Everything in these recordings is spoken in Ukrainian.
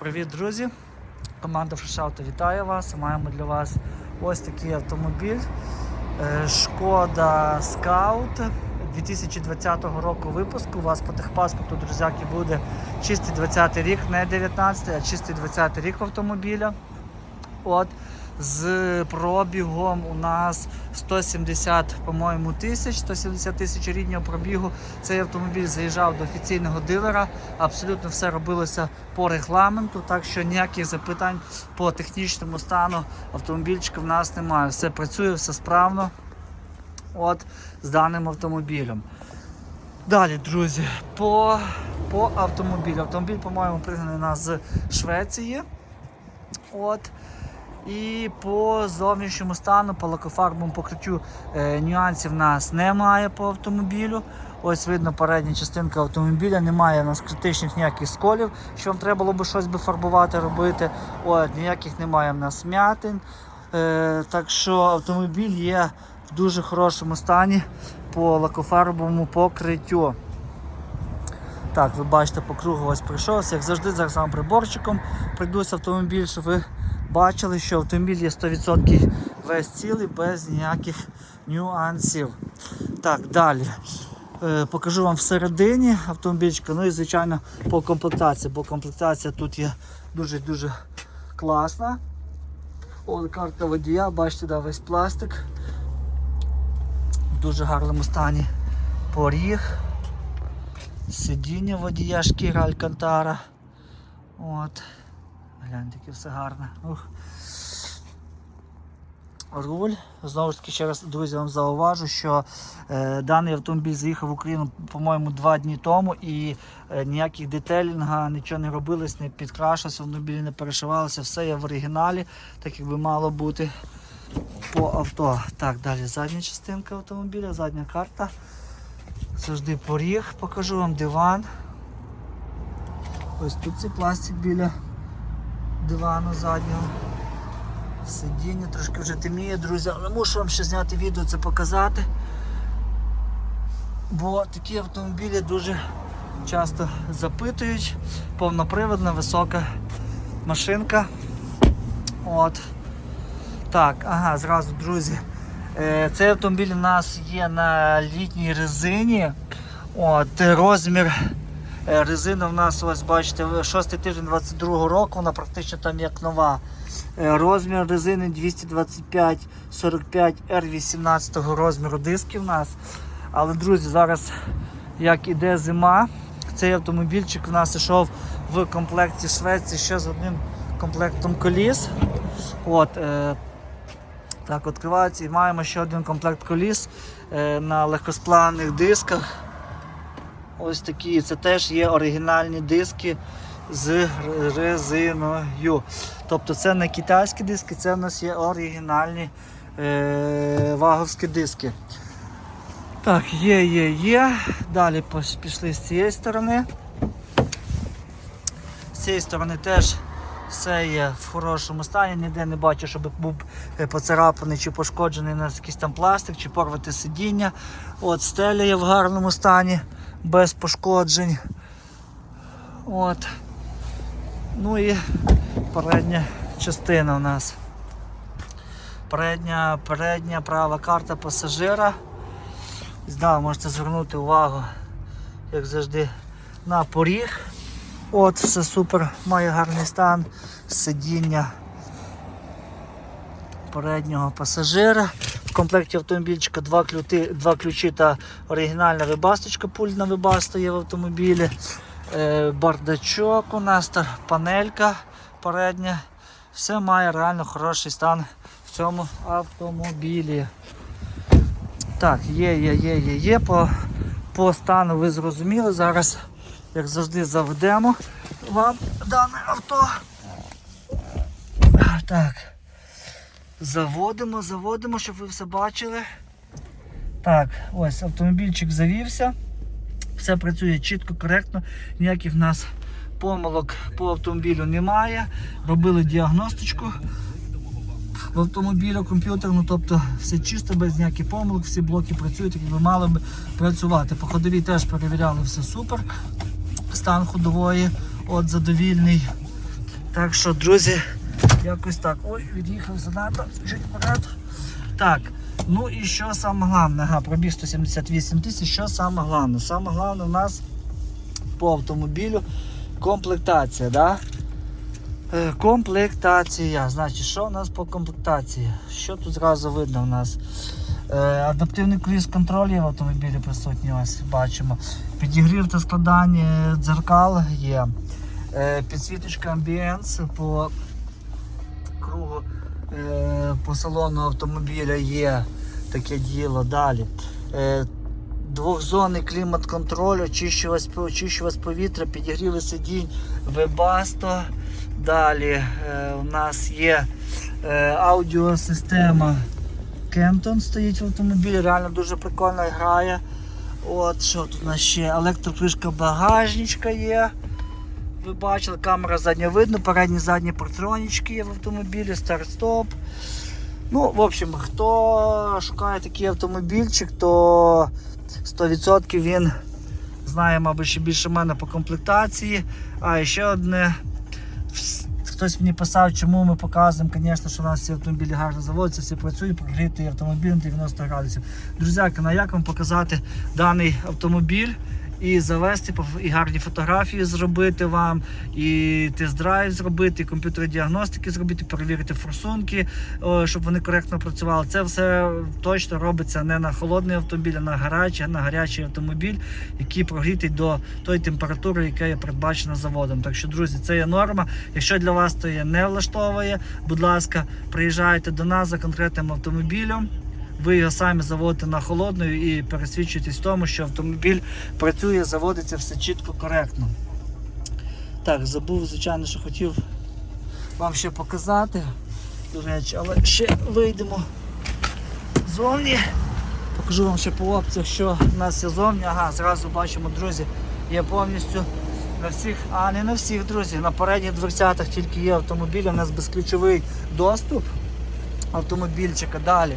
Привіт, друзі! Команда Фрешауто вітає вас. Маємо для вас ось такий автомобіль. Е, Шкода Скаут 2020 року випуску. У вас по техпаспорту, друзяки, буде чистий 20 рік, не 19, а чистий 20 рік автомобіля. От з пробігом у нас 170, по-моєму, тисяч, 170 тисяч ріднього пробігу. Цей автомобіль заїжджав до офіційного дилера. Абсолютно все робилося по регламенту, так що ніяких запитань по технічному стану автомобільчика в нас немає. Все працює, все справно. От з даним автомобілем. Далі, друзі, по, по автомобілю. Автомобіль, по-моєму, пригнаний нас з Швеції. От. І по зовнішньому стану, по лакофарбовому покриттю е, нюансів нас немає по автомобілю. Ось видно передня частинка автомобіля, немає у нас критичних ніяких сколів, що вам треба було б щось би фарбувати, робити. От, ніяких немає в нас м'ятин. Е, так що автомобіль є в дуже хорошому стані по лакофарбовому покриттю. Так, ви бачите, по кругу ось прийшовся. Як завжди, зараз вам приборчиком прийдусь автомобіль, щоб ви бачили, що автомобіль є 100% весь цілий, без ніяких нюансів. Так, далі. Е, покажу вам всередині автомобільчика. Ну і звичайно по комплектації, бо комплектація тут є дуже-дуже класна. О, карта водія, бачите, да, весь пластик. В дуже гарному стані поріг. Сидіння водія, шкіра Алькантара. От. Гляньте, яке все гарне. Ух. Руль. Знову ж таки, ще раз, друзі, вам зауважу, що е, даний автомобіль заїхав в Україну, по-моєму, два дні тому і е, ніяких детелінга, нічого не робилось, не підкрашувалося, автомобілі не перешивалося, все є в оригіналі, так як би мало бути по авто. Так, далі задня частинка автомобіля, задня карта. Завжди поріг, покажу вам диван. Ось тут цей пластик біля дивану заднього. Сидіння трошки вже темніє, друзі, але мушу вам ще зняти відео це показати. Бо такі автомобілі дуже часто запитують. Повноприводна, висока машинка. От. Так, ага, зразу, друзі. Е, Цей автомобіль у нас є на літній резині. От, розмір е, резини у нас, ось бачите, 6 тиждень 22 року, вона практично там як нова. Е, Розмір резини 225 45 R18 розміру диски в нас. Але, друзі, зараз як іде зима, цей автомобільчик у нас йшов в комплекті Швеції ще з одним комплектом коліс. От, е, так, відкривається і маємо ще один комплект коліс е, на легкосплавних дисках. Ось такі. Це теж є оригінальні диски з резиною. Тобто це не китайські диски, це в нас є оригінальні е, ваговські диски. Так, є, є, є. Далі пішли з цієї сторони. З цієї сторони теж все є в хорошому стані, ніде не бачу, щоб був е, поцарапаний чи пошкоджений на якийсь там пластик, чи порвати сидіння. От стеля є в гарному стані, без пошкоджень. От. Ну і передня частина у нас. Передня, передня права карта пасажира. Да, можете звернути увагу, як завжди, на поріг. От, все супер, має гарний стан, сидіння переднього пасажира. Комплекті автомобільчика два, ключі, два ключі та оригінальна вибасточка, пульт на вибаста є в автомобілі. Е, бардачок у нас та панелька передня. Все має реально хороший стан в цьому автомобілі. Так, є, є, є, є, є. По, по стану ви зрозуміли. Зараз, як завжди, заведемо вам дане авто. Так. Заводимо, заводимо, щоб ви все бачили. Так, ось автомобільчик завівся. Все працює чітко, коректно, ніяких в нас помилок по автомобілю немає. Робили діагностичку в автомобілю комп'ютерну, тобто все чисто, без ніяких помилок, всі блоки працюють, як би мали б працювати. По ходовій теж перевіряли все супер. Стан ходової от задовільний. Так що, друзі, якось так. Ой, від'їхав занадто, чуть вперед. Так, ну і що саме головне? Ага, пробіг 178 тисяч. Що саме головне? Саме головне у нас по автомобілю комплектація, да? Е, Комплектація. Значить, що у нас по комплектації? Що тут зразу видно у нас? Е, Адаптивний круїз контроль є в автомобілі присутній, ось бачимо. Підігрів та складання дзеркал є. Е, Підсвіточка амбієнс по по салону автомобіля є таке діло. Далі. Е, Двохзонний клімат-контроль, очищувач, очищувач повітря, підігріви сидінь, вебасто. Далі е, у нас є е, аудіосистема Кемптон стоїть в автомобілі, реально дуже прикольно грає. От що тут у нас ще? Електрокришка багажничка є. Ви бачили, камера задня видно, передні задні партронічки є в автомобілі, старт-стоп. Ну, в общем, хто шукає такий автомобільчик, то 100% він знає, мабуть, ще більше мене по комплектації. А ще одне. Хтось мені писав, чому ми показуємо, звісно, що у нас ці автомобілі гарно заводяться, всі працюють, прогрітий автомобіль на 90 градусів. Друзяки, на як вам показати даний автомобіль і завести і гарні фотографії зробити вам, і тест-драйв зробити, і комп'ютерні діагностики зробити, перевірити форсунки, щоб вони коректно працювали. Це все точно робиться не на холодний автомобіль, а на гарячий, на гарячий автомобіль, який прогрітий до тої температури, яка є передбачена заводом. Так що, друзі, це є норма. Якщо для вас то є не влаштовує, будь ласка, приїжджайте до нас за конкретним автомобілем. Ви його самі заводите на холодну і пересвідчуєтесь в тому, що автомобіль працює, заводиться все чітко, коректно. Так, забув, звичайно, що хотів вам ще показати. Речі, але ще вийдемо зовні. Покажу вам ще по опціях, що в нас є зовні. Ага, зразу бачимо, друзі, є повністю на всіх, а не на всіх, друзі. На передніх дверцятах тільки є автомобіль, у нас безключовий доступ автомобільчика. Далі.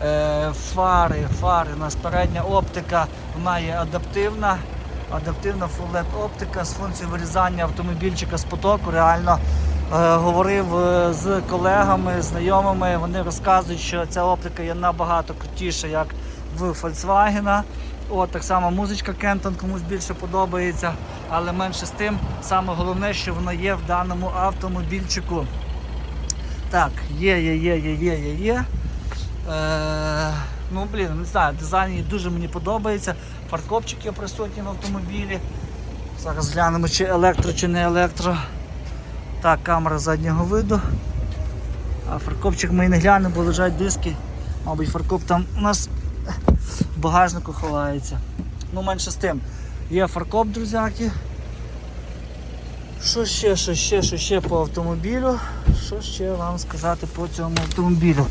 Е, фари, фари, у нас передня оптика, вона є адаптивна. Адаптивна фуллет оптика з функцією вирізання автомобільчика з потоку. Реально е, говорив е, з колегами, знайомими. Вони розказують, що ця оптика є набагато крутіша, як в Volkswagen. От так само музичка Кентон комусь більше подобається, але менше з тим, саме головне, що воно є в даному автомобільчику. Так, є, є, є, є, є, є, є. Е, ну, блін, не знаю, дизайн дуже мені подобається. Фаркопчик є присутній в автомобілі. Зараз глянемо, чи електро, чи не електро. Так, камера заднього виду. А фаркопчик ми і не глянемо, бо лежать диски. Мабуть, фаркоп там у нас в багажнику ховається. Ну, менше з тим. Є фаркоп, друзяки. Що ще, що ще, що ще по автомобілю? Що ще вам сказати по цьому автомобілю?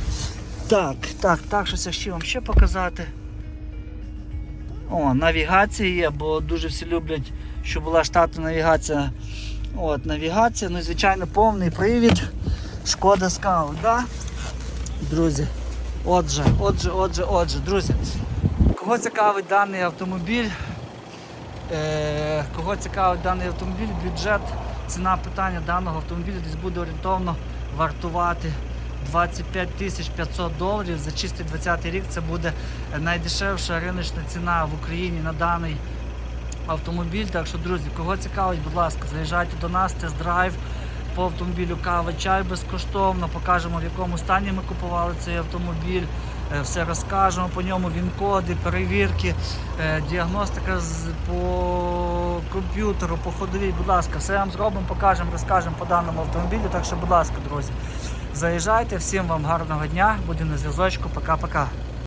Так, так, так, щось я ще вам ще показати. О, навігація є, бо дуже всі люблять, щоб була штатна навігація. От, навігація, ну і звичайно повний привід. Шкода Скаут, да? Друзі. Отже, отже, отже, отже, друзі. Кого цікавить даний автомобіль? Е, кого цікавить даний автомобіль, бюджет, ціна питання даного автомобіля десь буде орієнтовно вартувати 25 тисяч 500 доларів. За чистий 20 рік це буде найдешевша риночна ціна в Україні на даний автомобіль. Так що, друзі, кого цікавить, будь ласка, заїжджайте до нас, тест-драйв по автомобілю кава, чай безкоштовно. Покажемо в якому стані ми купували цей автомобіль. Е, Все розкажемо по ньому, він-коди, перевірки, е, діагностика по комп'ютеру, по ходовій. Будь ласка, все вам зробимо, покажемо, розкажемо по даному автомобілю. Так що, будь ласка, друзі, заїжджайте, всім вам гарного дня, будемо на зв'язочку. Пока-пока.